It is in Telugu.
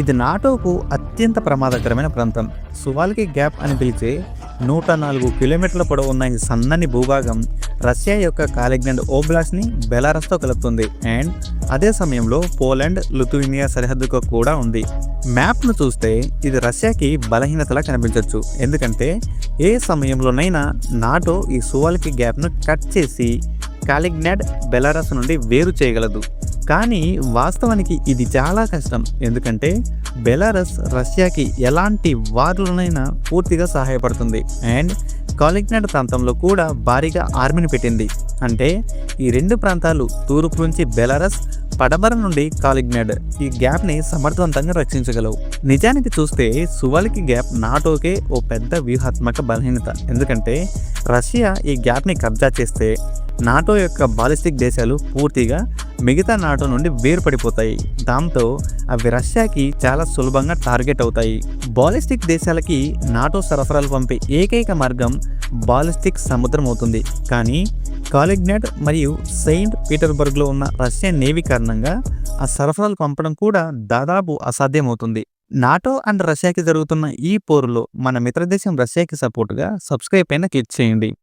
ఇది నాటోకు అత్యంత ప్రమాదకరమైన ప్రాంతం. సువాల్కి గ్యాప్ అని పిలిచే నూట నాలుగు కిలోమీటర్ల పొడవు ఉన్న ఈ సన్నని భూభాగం రష్యా యొక్క కాలిగ్నండ్ ఓబ్లాస్ని బెలారస్తో కలుపుతుంది. అండ్ అదే సమయంలో పోలాండ్ లుతువినియా సరిహద్దుకు కూడా ఉంది. మ్యాప్ను చూస్తే ఇది రష్యాకి బలహీనతలా కనిపించవచ్చు ఎందుకంటే ఏ సమయంలోనైనా నాటో ఈ సువాల్కి గ్యాప్ను కట్ చేసి కాలిగ్నాడ్ బెలారస్ నుండి వేరు చేయగలదు. కానీ వాస్తవానికి ఇది చాలా కష్టం. ఎందుకంటే బెలారస్ రష్యాకి ఎలాంటి వార్లనైనా పూర్తిగా సహాయపడుతుంది. అండ్ కాలిగ్నాడ్ ప్రాంతంలో కూడా భారీగా ఆర్మీని పెట్టింది. అంటే ఈ రెండు ప్రాంతాలు తూర్పు నుంచి బెలారస్ పడమర నుండి కాలిగ్నాడ్ ఈ గ్యాప్ని సమర్థవంతంగా రక్షించగలవు. నిజానికి చూస్తే సువాలికి గ్యాప్ నాటోకే ఓ పెద్ద వ్యూహాత్మక బలహీనత. ఎందుకంటే రష్యా ఈ గ్యాప్ని కబ్జా చేస్తే నాటో యొక్క బాలిస్టిక్ దేశాలు పూర్తిగా మిగతా నాటో నుండి వేరుపడిపోతాయి. దాంతో అవి రష్యాకి చాలా సులభంగా టార్గెట్ అవుతాయి. బాలిస్టిక్ దేశాలకి నాటో సరఫరాలు పంపే ఏకైక మార్గం బాలిస్టిక్ సముద్రం అవుతుంది. కానీ కాలిగ్నాడ్ మరియు సెయింట్ పీటర్బర్గ్లో ఉన్న రష్యన్ నేవీ కారణంగా ఆ సరఫరాలు పంపడం కూడా దాదాపు అసాధ్యమవుతుంది. నాటో అండ్ రష్యాకి జరుగుతున్న ఈ పోరులో మన మిత్రదేశం రష్యాకి సపోర్టుగా సబ్స్క్రైబ్ పైన క్లిక్ చేయండి.